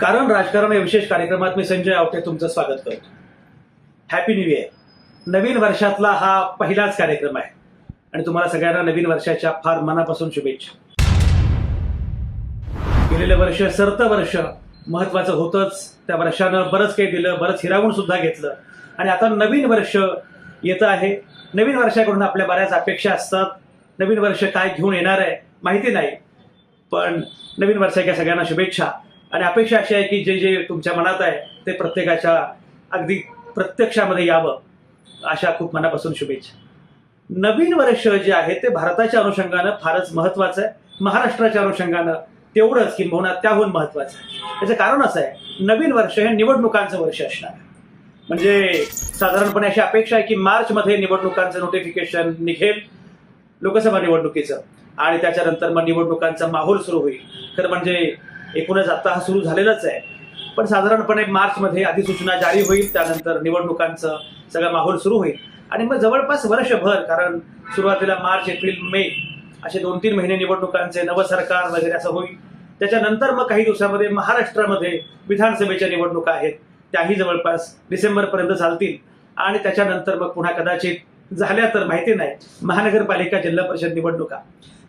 कारण राजकारण या विशेष कार्यक्रमात मी संजय आवटे तुमचं स्वागत करतो. हॅपी न्यू इयर नवीन वर्षातला हा पहिलाच कार्यक्रम आहे. आणि तुम्हाला सगळ्यांना नवीन वर्षाच्या फार मनापासून शुभेच्छा. गेलेलं वर्ष सरत वर्ष महत्वाचं होतंच. त्या वर्षानं बरंच काही दिलं बरंच हिरावून सुद्धा घेतलं. आणि आता नवीन वर्ष येतं आहे. नवीन वर्षाकडून आपल्या बऱ्याच अपेक्षा असतात. नवीन वर्ष काय घेऊन येणार आहे माहिती नाही. पण नवीन वर्षाच्या सगळ्यांना शुभेच्छा. आणि अपेक्षा अशी आहे की जे जे तुमच्या मनात आहे ते प्रत्येकाच्या अगदी प्रत्यक्षामध्ये यावं अशा खूप मनापासून शुभेच्छा. नवीन वर्ष जे आहे ते भारताच्या अनुषंगानं फारच महत्वाचं आहे. महाराष्ट्राच्या अनुषंगानं तेवढंच किंबहुना त्याहून महत्वाचं आहे. त्याचं कारण असं आहे नवीन वर्ष हे निवडणुकांचं वर्ष असणार आहे. म्हणजे साधारणपणे अशी अपेक्षा आहे की मार्चमध्ये निवडणुकांचं नोटिफिकेशन निघेल लोकसभा निवडणुकीचं. आणि त्याच्यानंतर मग निवडणुकांचा माहोल सुरू होईल. खरं म्हणजे एकूणच आता हा सुरू झालेलाच आहे. पण साधारणपणे मार्चमध्ये अधिसूचना जारी होईल त्यानंतर निवडणुकांचं सगळं माहोल सुरू होईल. आणि मग जवळपास वर्षभर कारण सुरुवातीला मार्च एप्रिल मे असे दोन तीन महिने निवडणुकांचे नवं सरकार वगैरे असं होईल. त्याच्यानंतर मग काही दिवसामध्ये महाराष्ट्रामध्ये विधानसभेच्या निवडणुका आहेत. त्याही जवळपास डिसेंबरपर्यंत चालतील. आणि त्याच्यानंतर मग पुन्हा कदाचित झाल्या तर माहिती नाही. महानगरपालिका जिल्हा परिषद निवडणुका.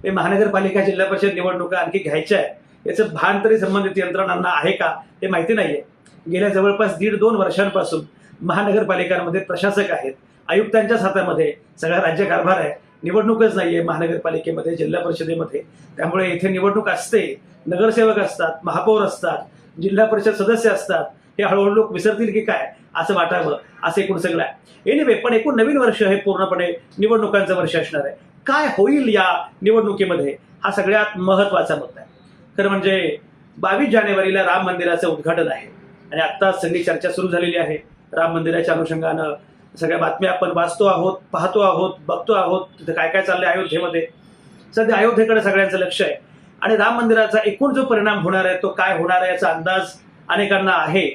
हे महानगरपालिका जिल्हा परिषद निवडणुका आणखी घ्यायच्या आहे याचं भान तरी संबंधित यंत्रणांना आहे का हे माहिती नाही आहे गेल्या जवळपास दीड दोन वर्षांपासून महानगरपालिकांमध्ये प्रशासक आहेत. आयुक्तांच्याच हातामध्ये सगळा राज्यकारभार आहे. निवडणूकच नाही आहे महानगरपालिकेमध्ये जिल्हा परिषदेमध्ये. त्यामुळे इथे निवडणूक असते नगरसेवक असतात महापौर असतात जिल्हा परिषद सदस्य असतात. हे हळूहळू लोक विसरतील की काय? असं वाटावं असं एकूण सगळं आहे. एनिवे पण एकूण नवीन वर्ष हे पूर्णपणे निवडणुकांचं वर्ष असणार आहे. काय होईल या निवडणुकीमध्ये? हा सगळ्यात महत्त्वाचा मुद्दा आहे. तर म्हणजे बावीस जानेवारीला राम मंदिराचं उद्घाटन आहे. आणि आत्ताच सगळी चर्चा सुरू झालेली आहे. राम मंदिराच्या अनुषंगानं सगळ्या बातम्या आपण वाचतो आहोत पाहतो आहोत बघतो आहोत तिथं काय काय चाललंय अयोध्येमध्ये. सध्या अयोध्येकडे सगळ्यांचं लक्ष आहे. आणि राम मंदिराचा एकूण जो परिणाम होणार आहे तो काय होणार आहे याचा अंदाज अनेकांना आहे.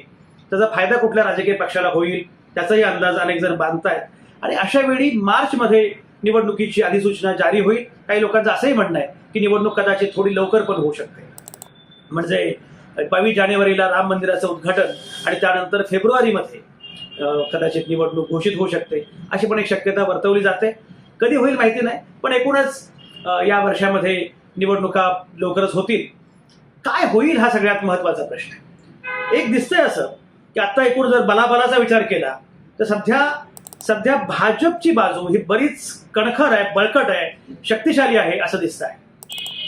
त्याचा फायदा कुठल्या राजकीय पक्षाला होईल त्याचाही अंदाज अनेक जण बांधतायत. आणि अशा वेळी मार्चमध्ये निवडणुकीची अधिसूचना जारी होईल. काही लोकांचं असंही म्हणणं आहे की निवडणूक कदाचित थोडी लवकर पण होऊ शकते. म्हणजे बावीस जानेवारीला राम मंदिराचं उद्घाटन आणि त्यानंतर फेब्रुवारीमध्ये कदाचित निवडणूक घोषित होऊ शकते अशी पण एक शक्यता वर्तवली जाते. कधी होईल माहिती नाही पण एकूणच या वर्षामध्ये निवडणुका लवकरच होतील. काय होईल हा सगळ्यात महत्त्वाचा प्रश्न आहे. एक दिसतंय असं की आता एकूण जर बलाबलाचा विचार केला तर सध्या सध्या भाजपची बाजू ही बरीच कणखर आहे बळकट आहे शक्तिशाली आहे असं दिसत आहे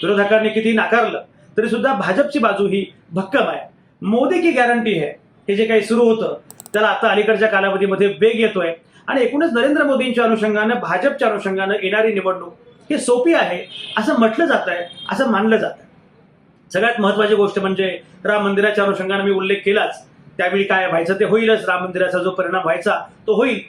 विरोधकांनी किती नाकारलं तरी सुद्धा भाजपची बाजू ही भक्कम आहे. मोदी की गॅरंटी आहे? हे जे काही सुरू होतं त्याला आता अलीकडच्या कालावधीमध्ये वेग येतोय. आणि एकूणच नरेंद्र मोदींच्या अनुषंगानं भाजपच्या अनुषंगानं येणारी निवडणूक ही सोपी आहे असं म्हटलं जात आहे असं मानलं जात आहे सगळ्यात महत्वाची गोष्ट म्हणजे राम मंदिराच्या अनुषंगानं मी उल्लेख केलाच. त्यावेळी काय व्हायचं ते होईलच. राम मंदिराचा जो परिणाम व्हायचा तो होईल.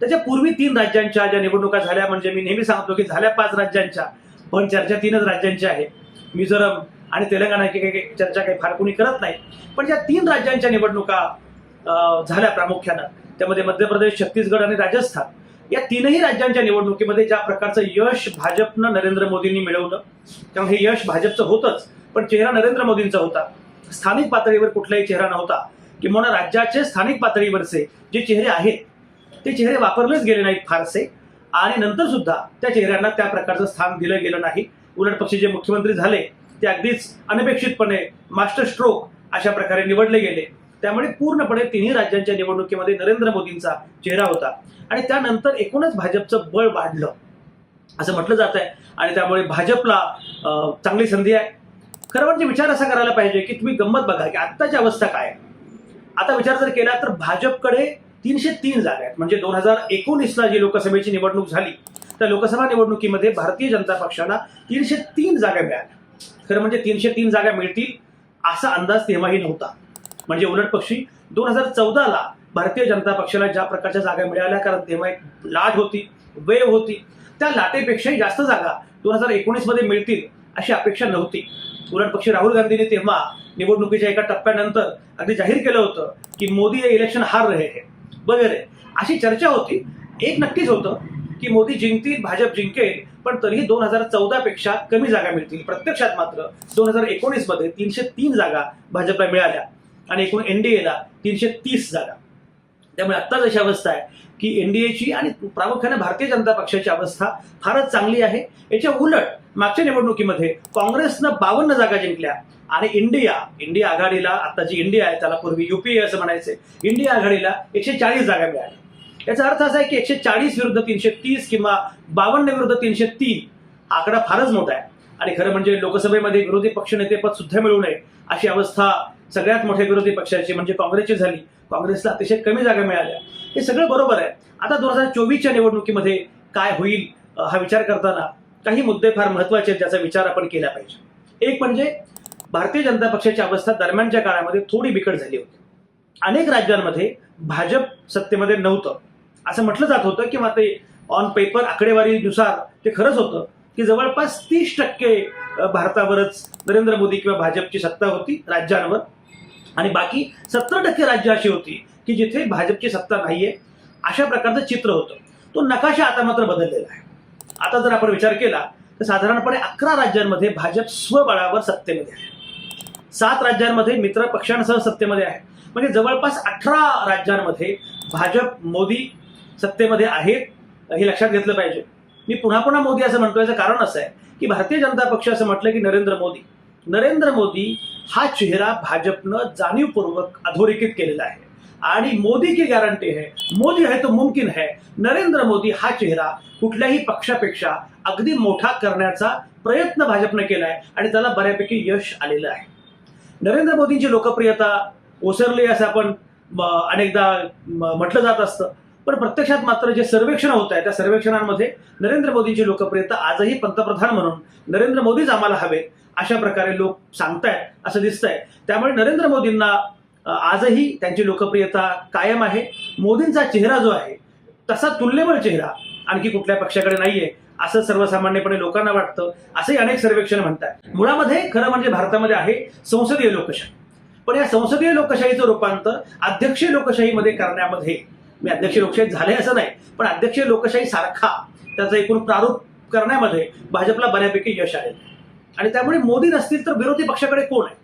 त्याच्या पूर्वी तीन राज्यांच्या ज्या निवडणुका झाल्या म्हणजे मी नेहमी सांगतो की झाल्या पाच राज्यांच्या पण चर्चा तीनच राज्यांची आहे. मिझोरम आणि तेलंगणाची काही काही चर्चा काही फार कोणी करत नाही. पण ज्या तीन राज्यांच्या निवडणुका झाल्या प्रामुख्यानं. त्यामध्ये मध्य प्रदेश छत्तीसगड आणि राजस्थान. या तीनही राज्यांच्या निवडणुकीमध्ये ज्या प्रकारचं यश भाजपनं नरेंद्र मोदींनी मिळवलं त्यामुळे हे यश भाजपचं होतंच. पण चेहरा नरेंद्र मोदींचा होता. स्थानिक पातळीवर कुठलाही चेहरा नव्हता. किंवा राज्याचे स्थानिक पातळीवरचे जे चेहरे आहेत ते चेहरे वापरलेच गेले नाहीत फारसे. आणि नंतर सुद्धा त्या चेहऱ्यांना त्या प्रकारचं स्थान दिलं गेलं नाही. उलट पक्षी जे मुख्यमंत्री झाले. ते अगदीच अनपेक्षितपणे मास्टर स्ट्रोक अशा प्रकारे निवडले गेले. त्यामुळे पूर्णपणे तिन्ही राज्यांच्या निवडणुकीमध्ये नरेंद्र मोदींचा चेहरा होता. आणि त्यानंतर एकूणच भाजपचं बळ वाढलं. असं म्हटलं जात आहे. आणि त्यामुळे भाजपला चांगली संधी आहे. खरं म्हणजे विचार असा करायला पाहिजे की तुम्ही गंमत बघा की आत्ताची अवस्था काय आहे. आता विचार जर केला तर भाजपकडे तीनशे तीन जागा आहेत. म्हणजे दोन हजार एकोणीसला जी लोकसभेची निवडणूक झाली त्या लोकसभा निवडणुकीमध्ये भारतीय जनता पक्षाला तीनशे तीन जागा मिळाल्या. खरं म्हणजे तीनशे तीन जागा मिळतील असा अंदाज तेव्हाही नव्हता. म्हणजे उलट पक्षी दोन हजार चौदाला भारतीय जनता पक्षाला ज्या प्रकारच्या जागा मिळाल्या कारण तेव्हा एक लाट होती वेव होती त्या लाटेपेक्षाही जास्त जागा दोन हजार एकोणीसमध्ये मिळतील अशी अपेक्षा नव्हती. उलट पक्षी राहुल गांधींनी तेव्हा निवडणुकीच्या एका टप्प्यानंतर अगदी जाहीर केलं होतं की मोदी हे इलेक्शन हार रहे हैं. वगैरे अशी चर्चा होती. एक नक्कीच होतं. की मोदी जिंकतील भाजप जिंकेल पण तरीही दोन हजार चौदा पेक्षा कमी जागा मिळतील. प्रत्यक्षात मात्र दोन हजार एकोणीसमध्ये तीनशे तीन जागा भाजपला मिळाल्या आणि एकूण एनडीएला तीनशे तीस जागा. त्यामुळे आत्ताच अशी अवस्था आहे की एनडीएची आणि प्रामुख्याने भारतीय जनता पक्षाची अवस्था फारच चांगली आहे. याच्या उलट मागच्या निवडणुकीमध्ये काँग्रेसनं बावन्न जागा जिंकल्या आणि इंडिया इंडिया आघाडीला आता जी इंडिया आहे त्याला पूर्वी युपीए असं म्हणायचे इंडिया आघाडीला एकशे चाळीस जागा मिळाल्या. याचा अर्थ असा आहे की एकशे चाळीस विरुद्ध तीनशे तीस किंवा बावन्न विरुद्ध तीनशे तीन आकडा फारच मोठा आहे. आणि खरं म्हणजे लोकसभेमध्ये विरोधी पक्षनेतेपद सुद्धा मिळू नये अशी अवस्था सगळ्यात मोठ्या विरोधी पक्षाची म्हणजे काँग्रेसची झाली. काँग्रेसला अतिशय कमी जागा मिळाल्या. हे सगळं बरोबर आहे. आता दोन हजार चोवीसच्या निवडणुकीमध्ये काय होईल हा विचार करताना काही मुद्दे फार महत्त्वाचे आहेत ज्याचा विचार आपण केला पाहिजे. एक म्हणजे भारतीय जनता पक्षाची अवस्था दरम्यानच्या काळामध्ये थोडी बिकट झाली होती. अनेक राज्यांमध्ये भाजप सत्तेमध्ये नव्हतं. असं म्हटलं जात होतं किंवा ते ऑन पेपर आकडेवारीनुसार ते खरंच होतं की जवळपास तीस टक्के भारतावरच नरेंद्र मोदी किंवा भाजपची सत्ता होती राज्यांवर. आणि बाकी सत्तर टक्के राज्य अशी होती की जिथे भाजपची सत्ता नाहीये. अशा प्रकारचं चित्र होतं. तो नकाशा आता मात्र बदललेला आहे. आता जर आपण विचार केला तर साधारणपणे अकरा राज्यांमध्ये भाजप स्वबळावर सत्तेमध्ये आहे. सात राज्यांमध्ये मित्र पक्षांसह सत्तेमध्ये आहे. म्हणजे जवळपास अठरा राज्यांमध्ये भाजप मोदी सत्तेमध्ये आहेत हे लक्षात घेतलं पाहिजे. मी पुन्हा पुन्हा मोदी असं म्हणतो याचं कारण असं आहे की भारतीय जनता पक्ष असं म्हटलं की नरेंद्र मोदी. नरेंद्र मोदी हा चेहरा भाजपनं जाणीवपूर्वक अधोरेखित केलेला आहे. आणि मोदी की गॅरंटी है मोदी है तो मुमकिन है. नरेंद्र मोदी हा चेहरा कुठल्याही पक्षापेक्षा अगदी मोठा करण्याचा प्रयत्न भाजपनं केलाय आणि त्याला बऱ्यापैकी यश आलेलं आहे. नरेंद्र मोदींची लोकप्रियता ओसरली असं आपण अनेकदा म्हटलं जात असतं. पण प्रत्यक्षात मात्र जे सर्वेक्षण होत आहे त्या सर्वेक्षणांमध्ये नरेंद्र मोदींची लोकप्रियता आजही पंतप्रधान म्हणून नरेंद्र मोदीच आम्हाला हवे अशा प्रकारे लोक सांगतायत असं दिसतंय. त्यामुळे नरेंद्र मोदींना आजही त्यांची लोकप्रियता कायम आहे. मोदींचा चेहरा जो आहे तसा तुल्यबळ चेहरा आणखी कुठल्या पक्षाकडे नाहीये असं सर्वसामान्यपणे लोकांना वाटतं असंही अनेक सर्वेक्षण म्हणतात मुळामध्ये खरं म्हणजे भारतामध्ये आहे संसदीय लोकशाही. पण या संसदीय लोकशाहीचं रूपांतर अध्यक्षीय लोकशाहीमध्ये करण्यामध्ये मी अध्यक्ष लोकशाही झाले असं नाही पण अध्यक्ष लोकशाही सारखा त्याचा एकूण प्रारूप करण्यामध्ये भाजपला बऱ्यापैकी यश आलेलं आहे. आणि त्यामुळे मोदी नसतील तर विरोधी पक्षाकडे कोण आहे?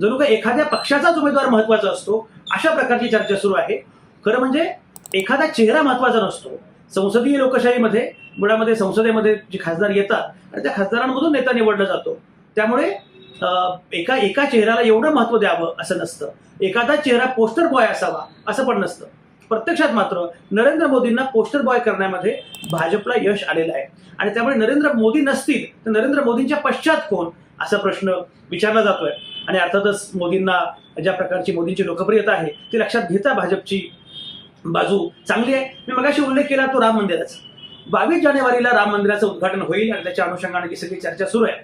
जणू का एखाद्या पक्षाचाच उमेदवार महत्त्वाचा असतो अशा प्रकारची चर्चा सुरू आहे. खरं म्हणजे एखादा चेहरा महत्त्वाचा नसतो. संसदीय लोकशाहीमध्ये मुळामध्ये संसदेमध्ये जे खासदार येतात आणि त्या खासदारांमधून नेता निवडला जातो. त्यामुळे अं, एका एका चेहऱ्याला एवढं महत्त्व द्यावं असं नसतं. एखादा चेहरा पोस्टर बॉय असावा असं पण नसतं. प्रत्यक्षात मात्र नरेंद्र मोदींना पोस्टर बॉय करण्यामध्ये भाजपला यश आलेलं आहे. आणि त्यामुळे नरेंद्र मोदी नसतील तर नरेंद्र मोदींच्या पश्चात कोण? असा प्रश्न विचारला जातोय. आणि अर्थातच मोदींना ज्या प्रकारची मोदींची लोकप्रियता आहे ती लक्षात घेता भाजपची बाजू चांगली आहे. मी मगाशी उल्लेख केला तो राम मंदिराचा. बावीस जानेवारीला राम मंदिराचं उद्घाटन होईल आणि त्याच्या अनुषंगाने जी सगळी चर्चा सुरू आहे.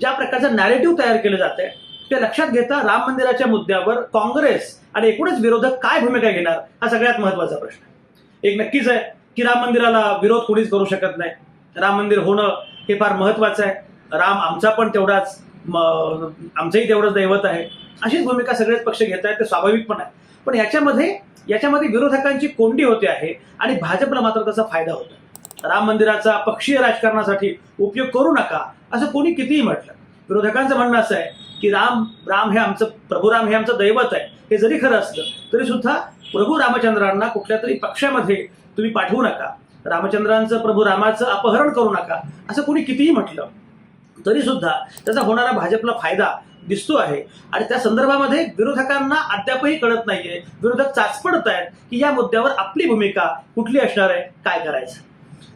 ज्या प्रकारचं नॅरेटिव्ह तयार केलं जात आहे ते लक्षात घेता राम मंदिराच्या मुद्द्यावर काँग्रेस आणि एकूणच विरोधक काय भूमिका घेणार हा सगळ्यात महत्त्वाचा प्रश्न आहे. एक नक्कीच आहे की राम मंदिराला विरोध कोणीच करू शकत नाही. राम मंदिर होणं हे फार महत्वाचं आहे. राम आमचा पण तेवढाच आमचंही तेवढंच दैवत आहे. अशीच भूमिका सगळेच पक्ष घेत आहेत ते स्वाभाविक पण आहे. पण याच्यामध्ये याच्यामध्ये विरोधकांची कोंडी होते आहे आणि भाजपला मात्र त्याचा फायदा होतो. राम मंदिराचा पक्षीय राजकारणासाठी उपयोग करू नका असं कोणी कितीही म्हटलं. विरोधकांचं म्हणणं असं आहे की राम राम हे आमचं प्रभू राम हे आमचं दैवत आहे. हे जरी खरं असलं तरी सुद्धा प्रभू रामचंद्रांना कुठल्या तरी पक्षामध्ये तुम्ही पाठवू नका. रामचंद्रांचं प्रभू रामाचं अपहरण करू नका. असं कोणी कितीही म्हटलं तरी सुद्धा त्याचा होणारा भाजपला फायदा दिसतो आहे. आणि त्या संदर्भामध्ये विरोधकांना अद्यापही कळत नाहीये. विरोधक चाचपडत आहेत की या मुद्द्यावर आपली भूमिका कुठली असणार आहे काय करायचं.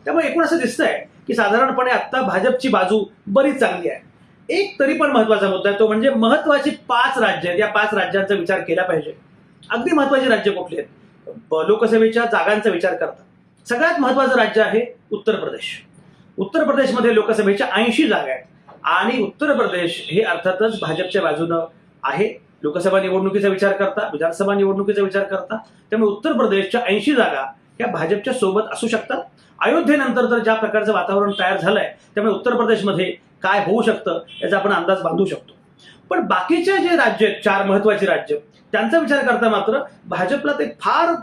त्यामुळे एकूण असं दिसतंय की साधारणपणे आता भाजपची बाजू बरीच चांगली आहे. एक तरी पण महत्त्वाचा मुद्दा आहे तो म्हणजे महत्वाची पाच राज्य आहेत. या पाच राज्यांचा विचार केला पाहिजे. अगदी महत्वाची राज्य कुठली आहेत? लोकसभेच्या जागांचा विचार करता. सगळ्यात महत्वाचं राज्य आहे उत्तर प्रदेश. उत्तर प्रदेशमध्ये लोकसभेच्या ऐंशी जागा आहेत. आणि उत्तर प्रदेश हे अर्थातच भाजपच्या बाजूनं आहे. लोकसभा निवडणुकीचा विचार करता विधानसभा निवडणुकीचा विचार करता. त्यामुळे उत्तर प्रदेशच्या ऐंशी जागा या भाजपच्या सोबत असू शकतात. अयोध्येनंतर तर ज्या प्रकारचं वातावरण तयार झालंय त्यामुळे उत्तर प्रदेशमध्ये काय होऊ शकतं याचा आपण अंदाज बांधू शकतो. पण बाकीचे जे राज्य आहेत चार महत्वाची राज्य त्यांचा विचार करता मात्र भाजपला ते फार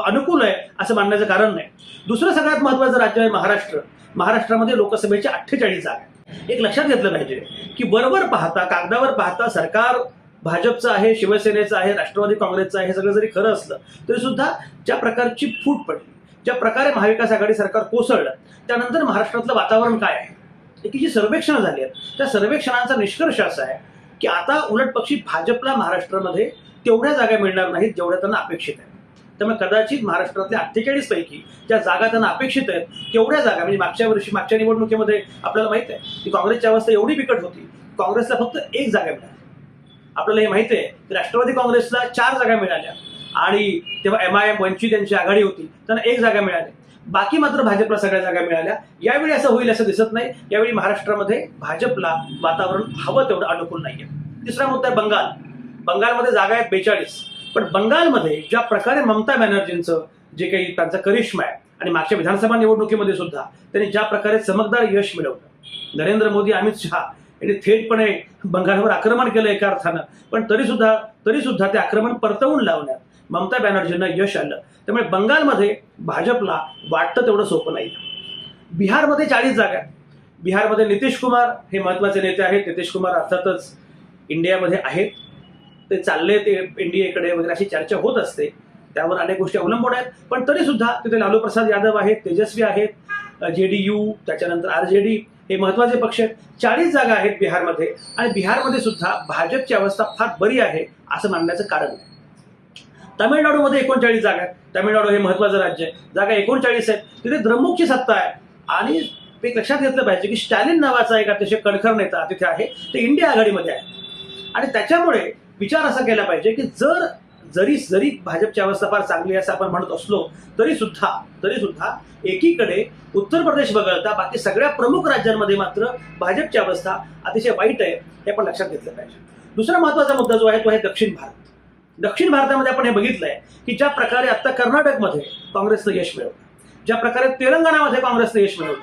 अनुकूल आहे असं मानण्याचं कारण नाही. दुसरं सगळ्यात महत्वाचं राज्य आहे महाराष्ट्र. महाराष्ट्रामध्ये लोकसभेचे अठ्ठेचाळीस जागा एक लक्षात घेतलं पाहिजे की बरोबर पाहता कागदावर पाहता सरकार भाजपचं आहे शिवसेनेचं आहे राष्ट्रवादी काँग्रेसचं आहे हे सगळं जरी खरं असलं तरी सुद्धा ज्या प्रकारची फूट पडली ज्या प्रकारे महाविकास आघाडी सरकार कोसळलं त्यानंतर महाराष्ट्रातलं वातावरण काय आहे? याची जी सर्वेक्षणं झाली आहेत त्या सर्वेक्षणांचा निष्कर्ष असा आहे की आता उलट पक्षी भाजपला महाराष्ट्रामध्ये तेवढ्या जागा मिळणार नाहीत जेवढ्या त्यांना अपेक्षित आहे त्यामुळे कदाचित महाराष्ट्रातल्या अठ्ठेचाळीस पैकी ज्या जागा त्यांना अपेक्षित आहेत तेवढ्या जागा म्हणजे मागच्या वर्षी मागच्या निवडणुकीमध्ये आपल्याला माहीत आहे की काँग्रेसची अवस्था एवढी बिकट होती काँग्रेसला फक्त एक जागा मिळाली. आपल्याला हे माहिती आहे की राष्ट्रवादी काँग्रेसला चार जागा मिळाल्या आणि तेव्हा एम आय एम वंचित यांची आघाडी होती त्यांना एक जागा मिळाली. बाकी मात्र भाजपला सगळ्या जागा मिळाल्या. यावेळी असं होईल असं दिसत नाही. यावेळी महाराष्ट्रामध्ये भाजपला वातावरण हवं तेवढं अनुकूल नाहीये. तिसरा मुद्दा आहे बंगाल. बंगालमध्ये जागा आहेत बेचाळीस. पण बंगालमध्ये ज्या प्रकारे ममता बॅनर्जींचं जे काही त्यांचा करिश्मा आहे आणि मागच्या विधानसभा निवडणुकीमध्ये सुद्धा त्यांनी ज्या प्रकारे चमकदार यश मिळवलं. नरेंद्र मोदी अमित शहा यांनी थेटपणे बंगालवर आक्रमण केलं एका अर्थानं. पण तरी सुद्धा तरी सुद्धा ते आक्रमण परतवून लावण्यात ममता बॅनर्जींना यश आलं. त्यामुळे बंगालमध्ये भाजपला वाटतं तेवढं सोपं नाही. बिहारमध्ये चाळीस जागा आहेत. बिहारमध्ये नितीश कुमार हे महत्त्वाचे नेते आहेत. नितीश कुमार अर्थातच इंडियामध्ये आहेत. ते चालले ते एनडीएकडे वगैरे अशी चर्चा होत असते. त्यावर अनेक गोष्टी अवलंबून आहेत. पण तरी सुद्धा तिथे लालू प्रसाद यादव आहेत तेजस्वी आहेत जे डी यू त्याच्यानंतर आर जे डी हे महत्त्वाचे पक्ष आहेत. चाळीस जागा आहेत बिहारमध्ये. आणि बिहारमध्ये सुद्धा भाजपची अवस्था फार बरी आहे असं मानण्याचं कारण आहे. तामिळनाडूमध्ये एकोणचाळीस जागा आहेत. तामिळनाडू हे महत्वाचं राज्य आहे. जागा एकोणचाळीस आहेत. तिथे द्रमुकची सत्ता आहे. आणि एक लक्षात घेतलं पाहिजे की स्टॅलिन नावाचा एक अतिशय कणखर नेता तिथे आहे. ते इंडिया आघाडीमध्ये आहे. आणि त्याच्यामुळे विचार असा केला पाहिजे की जर जरी जरी भाजपची अवस्था फार चांगली आहे असं आपण म्हणत असलो तरी सुद्धा तरी सुद्धा एकीकडे उत्तर प्रदेश वगळता बाकी सगळ्या प्रमुख राज्यांमध्ये मात्र भाजपची अवस्था अतिशय वाईट आहे हे आपण लक्षात घेतलं पाहिजे. दुसरा महत्त्वाचा मुद्दा जो आहे तो आहे दक्षिण भारत. दक्षिण भारतामध्ये आपण हे बघितलंय की ज्या प्रकारे आता कर्नाटकमध्ये काँग्रेसचं यश मिळवलं ज्या प्रकारे तेलंगणामध्ये काँग्रेसचं यश मिळवलं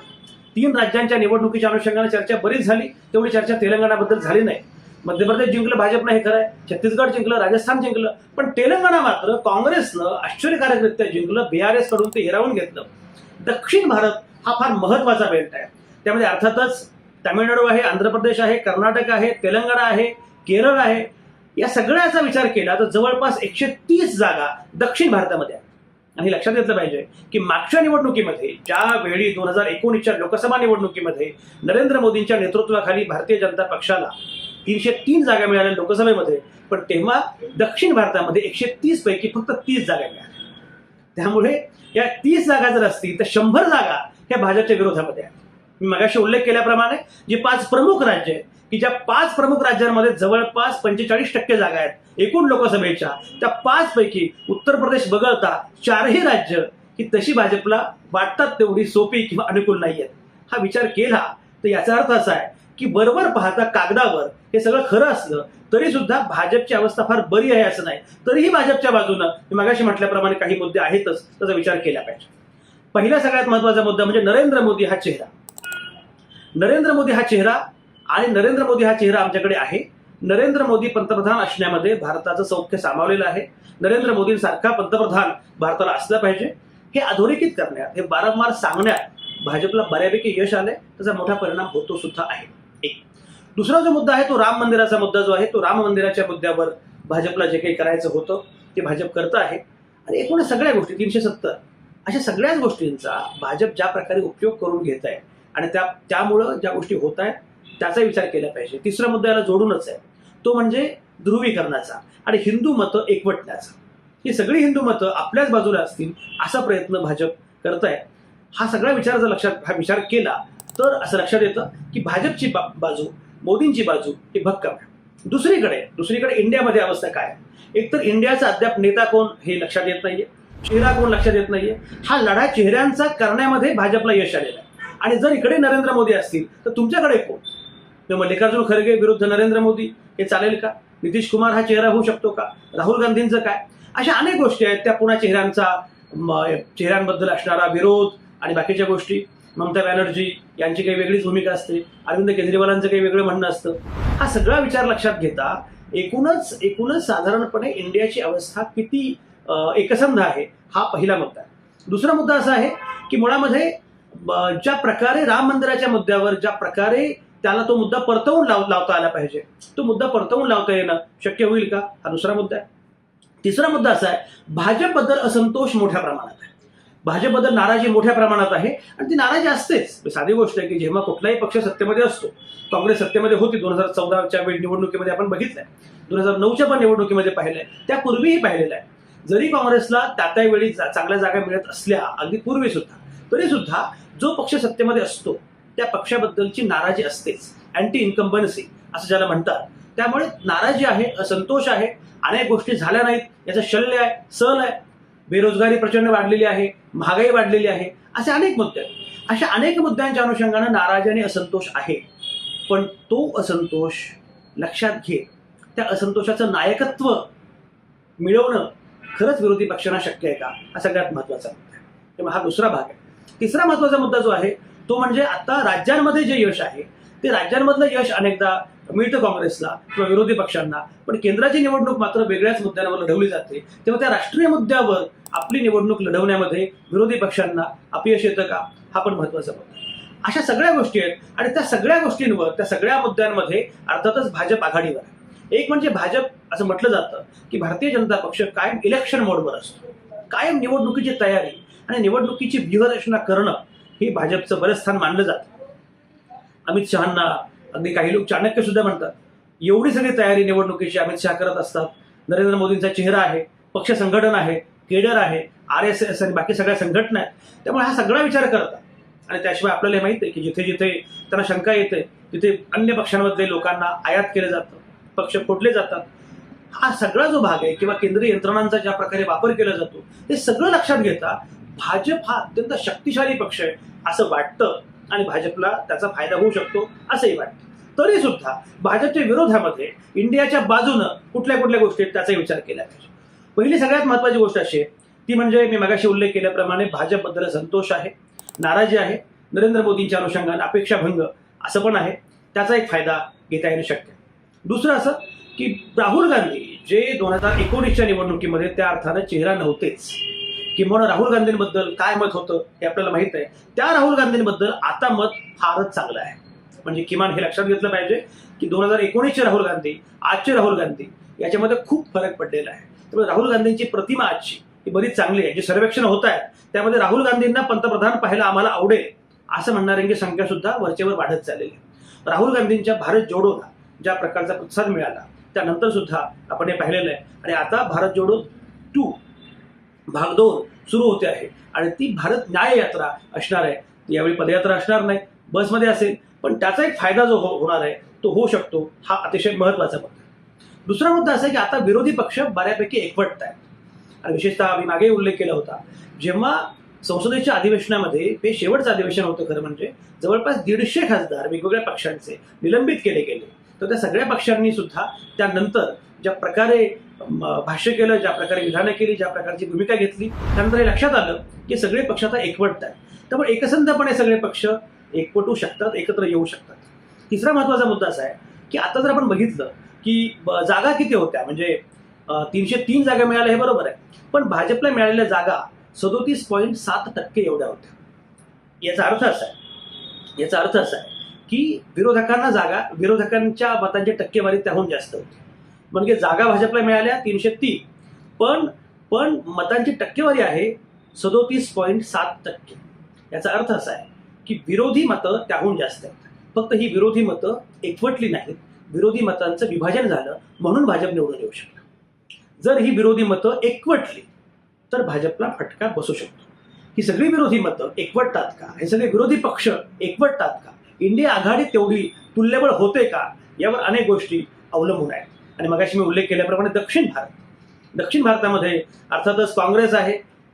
तीन राज्यांच्या निवडणुकीच्या अनुषंगाने चर्चा बरीच झाली तेवढी चर्चा तेलंगणाबद्दल झाली नाही. मध्य प्रदेश जिंकलं भाजपनं हे खरं आहे छत्तीसगड जिंकलं राजस्थान जिंकलं पण तेलंगणा मात्र काँग्रेसनं आश्चर्यकारकरित्या जिंकलं बीआरएसकडून ते हिरावून घेतलं. दक्षिण भारत हा फार महत्त्वाचा बेल्ट आहे. त्यामध्ये अर्थातच तामिळनाडू आहे आंध्र प्रदेश आहे कर्नाटक आहे तेलंगणा आहे केरळ आहे या सगळ्याचा विचार केला तर जवळपास एकशे तीस जागा दक्षिण भारतामध्ये आहेत. आणि लक्षात घेतलं पाहिजे की मागच्या निवडणुकीमध्ये ज्या वेळी दोन हजार एकोणीसच्या लोकसभा निवडणुकीमध्ये नरेंद्र मोदींच्या नेतृत्वाखाली भारतीय जनता पक्षाला तीनशे तीन जागा मिळाल्या लोकसभेमध्ये पण तेव्हा दक्षिण भारतामध्ये एकशे तीस पैकी फक्त तीस जागा मिळाल्या. त्यामुळे या तीस जागा जर असतील तर शंभर जागा ह्या भाजपच्या विरोधामध्ये आहेत. मी मगाशी उल्लेख केल्याप्रमाणे जी पाच प्रमुख राज्य आहेत की ज्या पाच प्रमुख राज्यांमध्ये जवळपास पंचेचाळीस टक्के जागा आहेत एकूण लोकसभेच्या त्या पाच पैकी उत्तर प्रदेश वगळता चारही राज्य ही तशी भाजपला वाटतात तेवढी सोपी किंवा अनुकूल नाही आहेत हा विचार केला तर याचा अर्थ असा आहे की बरोबर पाहता कागदावर हे सगळं खरं असलं तरी सुद्धा भाजपची अवस्था फार बरी आहे असं नाही. तरीही भाजपच्या बाजूनं मी मगाशी म्हटल्याप्रमाणे काही मुद्दे आहेतच त्याचा विचार केला पाहिजे. पहिला सगळ्यात महत्त्वाचा मुद्दा म्हणजे नरेंद्र मोदी हा चेहरा. नरेंद्र मोदी हा चेहरा आणि नरेंद्र मोदी हा चेहरा आमच्याकडे आहे. नरेंद्र मोदी पंतप्रधान असण्यामध्ये भारताचं सौख्य सामावलेलं आहे. नरेंद्र मोदींसारखा पंतप्रधान भारताला असला पाहिजे. हे अधोरेखित करण्यात हे वारंवार सांगण्यात भाजपला बऱ्यापैकी यश आलंय. त्याचा मोठा परिणाम होतो सुद्धा आहे. एक. दुसरा जो मुद्दा आहे तो राम मंदिराचा मुद्दा जो आहे तो राम मंदिराच्या मुद्द्यावर भाजपला जे काही करायचं होतं ते भाजप करत आहे. आणि एकूण सगळ्या गोष्टी तीनशे सत्तर अशा सगळ्याच गोष्टींचा भाजप ज्या प्रकारे उपयोग करून घेत आहे आणि त्या त्यामुळं ज्या गोष्टी होत आहेत त्याचा विचार केला पाहिजे. तिसरा मुद्दा याला जोडूनच आहे. तो म्हणजे ध्रुवीकरणाचा आणि हिंदू मतं एकवटण्याचा. ही सगळी हिंदू मतं आपल्याच बाजूला असतील असा प्रयत्न भाजप करत आहे हा सगळा विचार जर लक्षात हा विचार केला तर असं लक्षात येतं की भाजपची बा- बाजू मोदींची बाजू ही भक्कम आहे. दुसरीकडे दुसरीकडे इंडियामध्ये अवस्था काय आहे? एकतर इंडियाचा अद्याप नेता कोण हे लक्षात येत नाहीये. चेहरा कोण लक्षात येत नाहीये. हा लढा चेहऱ्यांचा करण्यामध्ये भाजपला यश आलेलं आहे. आणि जर इकडे नरेंद्र मोदी असतील तर तुमच्याकडे कोण? तर मल्लिकार्जुन खरगे विरुद्ध नरेंद्र मोदी हे चालेल का? नितीश कुमार हा चेहरा होऊ शकतो का? राहुल गांधींचं काय? अशा अनेक गोष्टी आहेत. त्या पुन्हा चेहऱ्यांचा चेहऱ्यांबद्दल असणारा विरोध आणि बाकीच्या गोष्टी. ममता बॅनर्जी यांची काही वेगळीच भूमिका असते. अरविंद केजरीवालांचं काही वेगळं म्हणणं असतं. हा सगळा विचार लक्षात घेता एकूणच एकूणच साधारणपणे इंडियाची अवस्था किती एकसंध आहे हा पहिला मुद्दा आहे. दुसरा मुद्दा असा आहे की मुळामध्ये ज्या प्रकारे राम मंदिराच्या मुद्द्यावर ज्या प्रकारे त्याला तो मुद्दा परतवून लाव लावता आला पाहिजे. तो मुद्दा परतवून लावता येणं शक्य होईल का? हा दुसरा मुद्दा आहे. तिसरा मुद्दा असा आहे भाजपबद्दल असंतोष मोठ्या प्रमाणात आहे. भाजपबद्दल नाराजी मोठ्या प्रमाणात आहे आणि ती नाराजी असतेच. साधी गोष्ट आहे की जेव्हा कुठलाही पक्ष सत्तेमध्ये असतो काँग्रेस सत्तेमध्ये होती दोन हजार चौदाच्या वेळ निवडणुकीमध्ये आपण बघितलंय. दोन हजार नऊच्या पण निवडणुकीमध्ये पाहिलंय. त्यापूर्वीही पाहिलेलं आहे. जरी काँग्रेसला त्या त्यावेळी जा- चांगल्या जागा मिळत असल्या अगदी पूर्वी सुद्धा तरी सुद्धा जो पक्ष सत्तेमध्ये असतो त्या पक्षाबद्दलची नाराजी असतेच अँटी इन्कम्बन्सी असं ज्याला म्हणतात. त्यामुळे नाराजी आहे असंतोष आहे अनेक गोष्टी झाल्या नाहीत याचं शल्य आहे सल आहे. बेरोजगारी प्रचंड वाढलेली आहे महागाई वाढलेली आहे असे अनेक मुद्दे आहेत. अशा अनेक मुद्द्यांच्या अनुषंगानं नाराजी आणि असंतोष आहे. पण तो असंतोष लक्षात घे. त्या असंतोषाचं नायकत्व मिळवणं खरंच विरोधी पक्षांना शक्य आहे का? हा सगळ्यात महत्त्वाचा मुद्दा आहे. तेव्हा हा दुसरा भाग आहे. तिसरा महत्त्वाचा मुद्दा जो आहे तो म्हणजे आता राज्यांमध्ये जे यश आहे ते राज्यांमधलं यश अनेकदा मिळतं काँग्रेसला किंवा विरोधी पक्षांना. पण केंद्राची निवडणूक मात्र वेगळ्याच मुद्द्यांवर लढवली जाते. तेव्हा त्या राष्ट्रीय मुद्द्यावर आपली निवडणूक लढवण्यामध्ये विरोधी पक्षांना अपयश येतं का? हा पण महत्त्वाचा मुद्दा अशा सगळ्या गोष्टी आहेत आणि त्या सगळ्या गोष्टींवर त्या सगळ्या मुद्द्यांमध्ये अर्थातच भाजप आघाडीवर आहे. एक म्हणजे भाजप असं म्हटलं जातं की भारतीय जनता पक्ष कायम इलेक्शन मोडवर असतो. कायम निवडणुकीची तयारी आणि निवडणुकीची व्यूहरचना करणं हे भाजपचं बरं स्थान मानलं जातं. अमित शहांना अगदी काही लोक चाणक्य सुद्धा म्हणतात. एवढी सगळी तयारी निवडणुकीची अमित शहा करत असतात. नरेंद्र मोदींचा चेहरा आहे पक्ष संघटन आहे केडर आहे आर एस एस आणि बाकी सगळ्या संघटना आहेत. त्यामुळे हा सगळा विचार करतात. आणि त्याशिवाय आपल्याला हे माहिती आहे की जिथे जिथे त्यांना शंका येते तिथे अन्य पक्षांमधले लोकांना आयात केलं जातं. पक्ष फोडले जातात. हा सगळा जो भाग आहे किंवा केंद्रीय यंत्रणांचा ज्या प्रकारे वापर केला जातो ते सगळं लक्षात घेता भाजप हा अत्यंत शक्तिशाली पक्ष आहे असं वाटतं आणि भाजपला त्याचा फायदा होऊ शकतो असंही वाटतं. तरी सुद्धा भाजपच्या विरोधामध्ये इंडियाच्या बाजूनं कुठल्या कुठल्या गोष्टी आहेत त्याचा विचार केला पाहिजे. पहिली सगळ्यात महत्वाची गोष्ट अशी आहे ती म्हणजे मी मगाशी उल्लेख केल्याप्रमाणे भाजपबद्दल संतोष आहे नाराजी आहे नरेंद्र मोदींच्या अनुषंगाने अपेक्षाभंग असं पण आहे. त्याचा एक फायदा घेता येणं शक्य दुसरं असं की राहुल गांधी जे दोन हजार एकोणीसच्या निवडणुकीमध्ये त्या अर्थानं चेहरा नव्हतेच. किंवा राहुल गांधींबद्दल काय मत होतं हे आपल्याला माहीत आहे. त्या राहुल गांधींबद्दल आता मत फारच चांगलं आहे. म्हणजे किमान हे लक्षात घेतलं पाहिजे की दोन हजार एकोणीसचे राहुल गांधी आजचे राहुल गांधी याच्यामध्ये खूप फरक पडलेला आहे. त्यामुळे राहुल गांधींची प्रतिमा आजची ही बरीच चांगली आहे. जी सर्वेक्षण होत आहेत त्यामध्ये राहुल गांधींना पंतप्रधान पाहायला आम्हाला आवडेल असं म्हणणाऱ्यांची संख्या सुद्धा वरचेवर वाढत चाललेली आहे. राहुल गांधींच्या भारत जोडोला ज्या प्रकारचा प्रतिसाद मिळाला त्यानंतर सुद्धा आपण हे पाहिलेलं आहे. आणि आता भारत जोडो टू भाग दोन सुरू होते आहे. आणि ती भारत न्याय यात्रा असणार आहे. यावेळी पदयात्रा असणार नाही. बसमध्ये असेल. पण त्याचा एक फायदा जो हो होणार आहे तो होऊ शकतो. हा अतिशय महत्त्वाचा मुद्दा आहे. दुसरा मुद्दा असा आहे की आता विरोधी पक्ष बऱ्यापैकी एकवटत आहेत. आणि विशेषतः मी मागे उल्लेख केला होता. जेव्हा संसदेच्या अधिवेशनामध्ये हे शेवटचं अधिवेशन होतं खरं म्हणजे जवळपास दीडशे खासदार वेगवेगळ्या पक्षांचे निलंबित केले गेले. तर त्या सगळ्या पक्षांनी सुद्धा त्यानंतर ज्या प्रकारे भाष्य केलं ज्या प्रकारे विधानं केली ज्या प्रकारची भूमिका घेतली त्यानंतर हे लक्षात आलं की सगळे पक्ष आता एकवटत आहेत त्यामुळे एकसंधपणे सगळे पक्ष एकवटू शकतात एकत्र येऊ शकतात. तिसरा महत्त्वाचा मुद्दा असा आहे की आता जर आपण बघितलं की जागा किती होत्या? म्हणजे तीनशे तीन जागा मिळाल्या हे बरोबर आहे. पण भाजपला मिळालेल्या जागा सदोतीस पॉईंट सात टक्के एवढ्या होत्या. याचा अर्थ असा आहे याचा अर्थ असा आहे की विरोधकांना जागा विरोधकांच्या मतांची टक्केवारी त्याहून जास्त होती. म्हणजे जागा भाजपला मिळाल्या तीनशे तीन. पण पण मतांची टक्केवारी आहे सदोतीस पॉईंट सात टक्के. याचा अर्थ असा आहे की विरोधी मतं त्याहून जास्त आहेत. फक्त ही विरोधी मतं एकवटली नाहीत. विरोधी मतांचं विभाजन झालं म्हणून भाजप निवडून येऊ शकतं जर ही विरोधी मतं एकवटली तर भाजपला फटका बसू शकतो. ही सगळी विरोधी मतं एकवटतात का? हे सगळे विरोधी पक्ष एकवटतात का? इंडिया आघाडी तेवढी तुल्यबळ होते का? यावर अनेक गोष्टी अवलंबून आहेत. आणि मगाशी मी उल्लेख केल्याप्रमाणे दक्षिण भारत. दक्षिण भारतामध्ये अर्थातच काँग्रेस आहे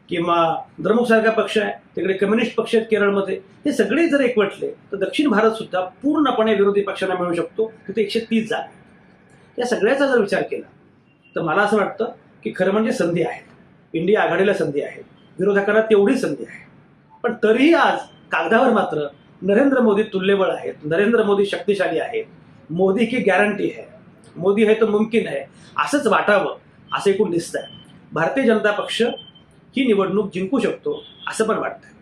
किंवा द्रमुक सारखा पक्ष आहे तिकडे कम्युनिस्ट पक्ष आहेत केरळमध्ये हे सगळे जर एकवटले तर दक्षिण भारत सुद्धा पूर्णपणे विरोधी पक्षांना मिळू शकतो. तिथे एकशे तीस जागा या सगळ्याचा जर विचार केला तर मला असं वाटतं की खरं म्हणजे संधी आहे इंडिया आघाडीला संधी आहे. विरोधकांना तेवढी संधी आहे. पण तरीही आज कागदावर मात्र नरेंद्र मोदी तुल्यबळ आहेत नरेंद्र मोदी शक्तिशाली आहेत मोदी की गॅरंटी आहे मोदी आहे तर मुमकिन आहे असंच वाटावं असं एकूण दिसतंय. भारतीय जनता पक्ष ही निवडणूक जिंकू शकतो असं पण वाटतंय.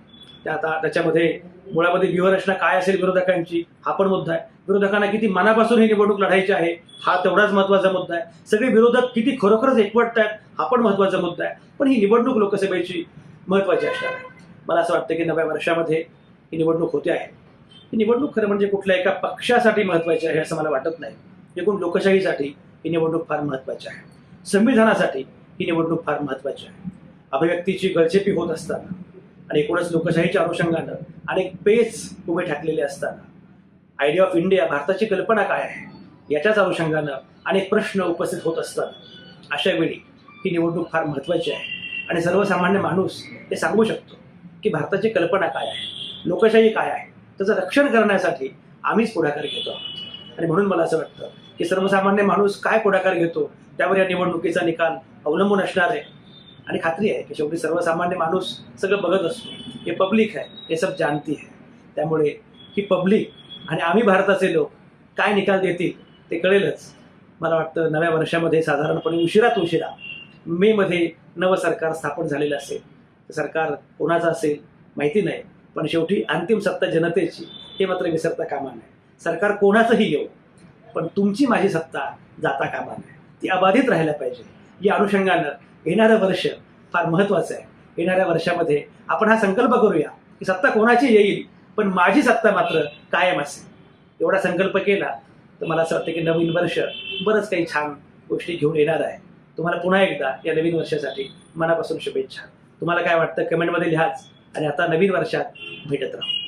त्या आता त्याच्यामध्ये मुळामध्ये व्यूहरचना काय असेल विरोधकांची हा पण मुद्दा आहे. विरोधकांना किती मनापासून ही निवडणूक लढायची आहे हा तेवढाच महत्त्वाचा मुद्दा आहे. सगळे विरोधक किती खरोखरच एकवटत आहेत हा पण महत्त्वाचा मुद्दा आहे. पण ही निवडणूक लोकसभेची महत्वाची असणार आहे. मला असं वाटतं की नव्या वर्षामध्ये ही निवडणूक होते आहे. ही निवडणूक खरं म्हणजे कुठल्या एका पक्षासाठी महत्वाची आहे असं मला वाटत नाही. एकूण लोकशाहीसाठी ही निवडणूक फार महत्वाची आहे. संविधानासाठी ही निवडणूक फार महत्वाची आहे. अभिव्यक्तीची गळचेपी होत असताना आणि एकूणच लोकशाहीच्या अनुषंगानं अनेक पेच उभे ठाकलेले असताना आयडिया ऑफ इंडिया भारताची कल्पना काय आहे? याच्याच अनुषंगानं अनेक प्रश्न उपस्थित होत असतात अशा वेळी ही निवडणूक फार महत्वाची आहे. आणि सर्वसामान्य माणूस हे सांगू शकतो की भारताची कल्पना काय आहे? लोकशाही काय आहे? त्याचं रक्षण करण्यासाठी आम्हीच पुढाकार घेतो. आहोत आणि म्हणून मला असं वाटतं की सर्वसामान्य माणूस काय पुढाकार घेतो त्यावर या निवडणुकीचा निकाल अवलंबून असणार आहे. आणि खात्री आहे की शेवटी सर्वसामान्य माणूस सगळं बघत असतो. हे पब्लिक आहे हे सब जानती आहे. त्यामुळे ही पब्लिक आणि आम्ही भारताचे लोक काय निकाल देतील ते कळेलच. मला वाटतं नव्या वर्षामध्ये साधारणपणे उशिरात उशिरा मेमध्ये नवं सरकार स्थापन झालेलं असेल. सरकार कोणाचं असेल माहिती नाही. पण शेवटी अंतिम सत्ता जनतेची हे मात्र विसरता कामा नये सरकार कोणाचंही येऊ पण तुमची माझी सत्ता जाता कामा नये ती अबाधित राहायला पाहिजे. या अनुषंगानं येणारं वर्ष फार महत्त्वाचं आहे. येणाऱ्या वर्षामध्ये आपण हा संकल्प करूया की सत्ता कोणाची येईल पण माझी सत्ता मात्र कायम असेल. एवढा संकल्प केला तर मला असं वाटतं की नवीन वर्ष बरंच काही छान गोष्टी घेऊन येणार आहे. तुम्हाला पुन्हा एकदा या नवीन वर्षासाठी मनापासून शुभेच्छा. तुम्हाला काय वाटतं? कमेंटमध्ये लिहाच आणि आता नवीन वर्षात भेटत राहू.